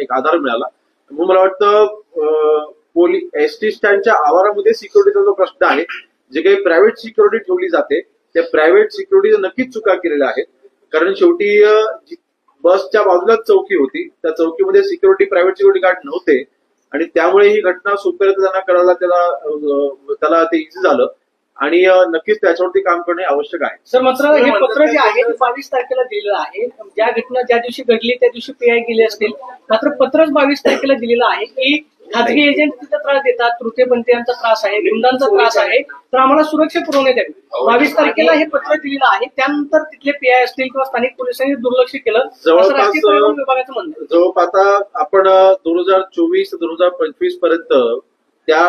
एक आधार मिळाला. म्हणून मला वाटतं पोलीस एस टी स्टँडच्या आवारामध्ये सिक्युरिटीचा जो प्रश्न आहे जे काही प्रायव्हेट सिक्युरिटी ठेवली जाते त्या प्रायव्हेट सिक्युरिटी नक्कीच चुका केलेल्या आहेत. कारण शेवटी बसच्या बाजूलाच चौकी होती. त्या चौकीमध्ये सिक्युरिटी प्रायव्हेट सिक्युरिटी गार्ड नव्हते. आणि त्यामुळे ही घटना सोप्याने करायला त्याला त्याला ते इझी झालं. आणि नक्कीच त्याच्यावरती काम करणे आवश्यक आहे. सर मात्र हे पत्र जे आहे ते बावीस तारखेला दिलेलं आहे. ज्या घटना ज्या दिवशी घडली त्या दिवशी पीआय गेले असतील. मात्र पत्रच बावीस तारखेला दिलेलं आहे की खाजगी एजंट त्रास देतात तृतीयपंथीयांचा त्रास आहे गुंडांचा त्रास आहे. तर आम्हाला सुरक्षा पुरवण्यात यावी बावीस तारखेला हे पत्र दिलेलं आहे. त्यानंतर तिथले पीआय असतील किंवा स्थानिक पोलिसांनी दुर्लक्ष केलं जवळपास, विभागाचं म्हणणं आहे. जवळपास आता आपण दोन हजार चोवीस दोन हजार पंचवीसपर्यंत त्या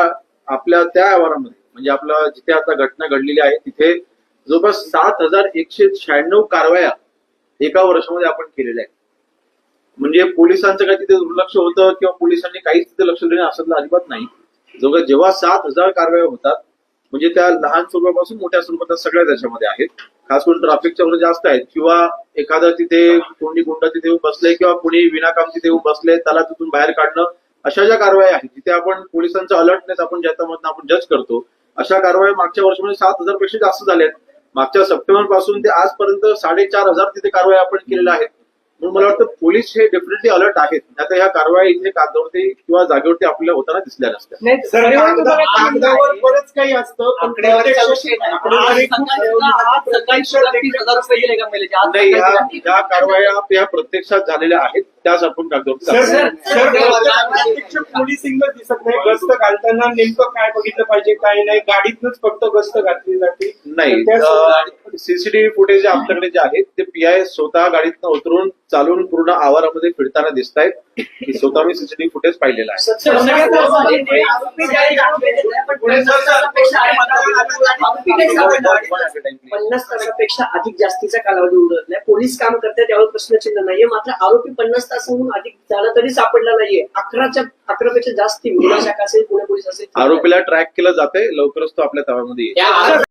आपल्या त्या आवारामध्ये म्हणजे आपला जिथे आता घटना घडलेली आहे तिथे जवळपास सात हजार एकशे शहाण्णव कारवाया एका वर्षामध्ये आपण केलेल्या आहेत. म्हणजे पोलिसांचं काही तिथे दुर्लक्ष होतं किंवा पोलिसांनी काहीच तिथे लक्ष देणं असं अजिबात नाही. जवळ जेव्हा सात हजार कारवाया होतात म्हणजे त्या लहान स्वरूपापासून मोठ्या स्वरूपात सगळ्या त्याच्यामध्ये आहेत. खास करून ट्राफिकच्या वगैरे जास्त आहेत. किंवा एखादं तिथे कोणी गुंड तिथे येऊन बसले किंवा कोणी विनाकाम तिथे येऊन बसले त्याला तिथून बाहेर काढणं अशा ज्या कारवाया आहेत तिथे आपण पोलिसांचा अलर्टनेस आपण ज्याच्यामधनं आपण जज करतो अशा कारवाया मागच्या वर्षामध्ये सात हजारपेक्षा जास्त झाल्या आहेत मागच्या सप्टेंबरपासून ते आजपर्यंत साडेचार हजार तिथे कारवाया आपण केलेल्या आहेत. म्हणून मला वाटतं पोलीस हे डेफिनेटली अलर्ट आहेत. आता ह्या कारवाया इथे कागदावरती किंवा जागेवरती आपल्याला होताना दिसल्या नसत्या. ह्या कारवाया या प्रत्यक्षात झालेल्या आहेत. त्याच आपण कागदावरती सर दाखवल्या. सर सर, प्रत्यक्ष पोलिसिंग दिसत नाही गस्त घालताना नेमकं काय बघितलं पाहिजे काय नाही गाडीतनच फक्त गस्त घातली जाते नाही त्या- सीसीटीव्ही फुटेज आपल्याकडे जे आहेत ते पीआय स्वतः गाडीतनं उतरून चालून पूर्ण आवारामध्ये फिरताना दिसत आहेत की स्वतः मी सीसीटीव्ही फुटेज पाहिलेलं आहे. पन्नास तासापेक्षा नाही. अधिक जास्तीचा कालावधी उलटलाय पोलीस काम करतात त्यावर प्रश्नचिन्ह नाहीये. मात्र आरोपी पन्नास तासाहून अधिक झाला तरी सापडला नाहीये. अकराच्या अकरापेक्षा जास्त गुन्हा शाखा असेल पुणे पोलीस असेल. आरोपीला ट्रॅक केलं जाते लवकरच तो आपल्या ताब्यामध्ये येईल.